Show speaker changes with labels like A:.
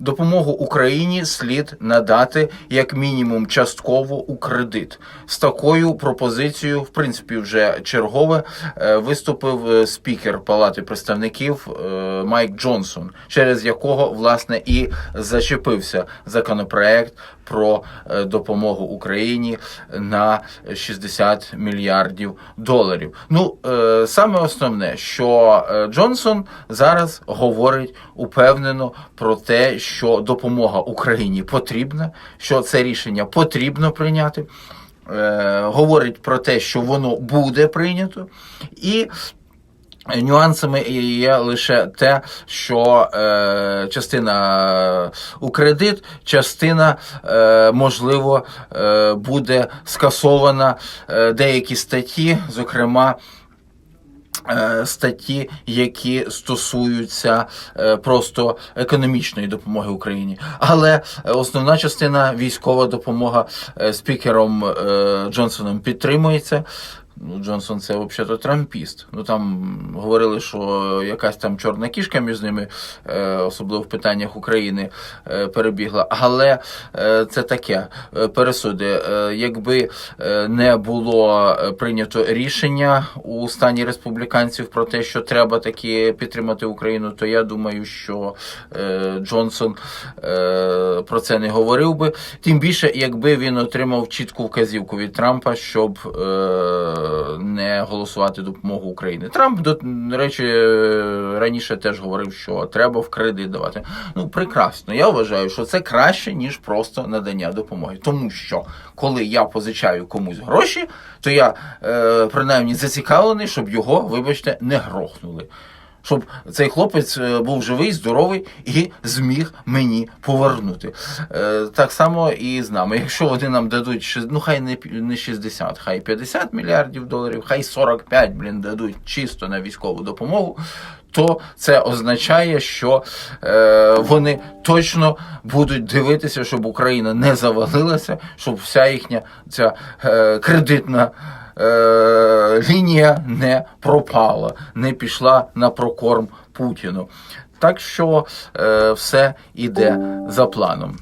A: допомогу Україні слід надати як мінімум частково у кредит. З такою пропозицією, в принципі, вже чергове е, виступив е, спікер Палати представників е, Майк Джонсон, через якого власне і зачепився законопроект про е, допомогу Україні на 60 мільярдів доларів. Ну е, саме основне, що е, Джонсон зараз говорить упевнено про те, що допомога Україні потрібна, що це рішення потрібно прийняти. Говорить про те, що воно буде прийнято, і Нюансами є лише те, що е, частина у кредит, частина, е, можливо, е, буде скасована е, деякі статті, зокрема. е, Статті, які стосуються е, просто економічної допомоги Україні, але е, основна частина військова допомога е, спікером е, Джонсоном підтримується. Ну, Джонсон це взагалі трампіст. Ну там говорили, що якась там чорна кішка між ними, е, особливо в питаннях України, е, перебігла. Але е, це таке пересуди. Якби не було прийнято рішення у стані республіканців про те, що треба таки підтримати Україну, то я думаю, що Джонсон про це не говорив би. Тим більше, якби він отримав чітку вказівку від Трампа, щоб не голосувати допомогу Україні. Трамп, до речі, раніше теж говорив, що треба в кредит давати. Ну, прекрасно. Я вважаю, що це краще, ніж просто надання допомоги. Тому що коли я позичаю комусь гроші, то я е, принаймні зацікавлений, щоб його, вибачте, не грохнули. Щоб цей хлопець е, був живий, здоровий і зміг мені повернути. Е, так само і з нами. Якщо вони нам дадуть ну хай не пі- не 60, хай 50 мільярдів доларів, хай 45, блін, дадуть чисто на військову допомогу. То це означає, що е, вони точно будуть дивитися, щоб Україна не завалилася, щоб вся їхня ця е, кредитна е, лінія не пропала, не пішла на прокорм Путіну. Так що е, все іде за планом.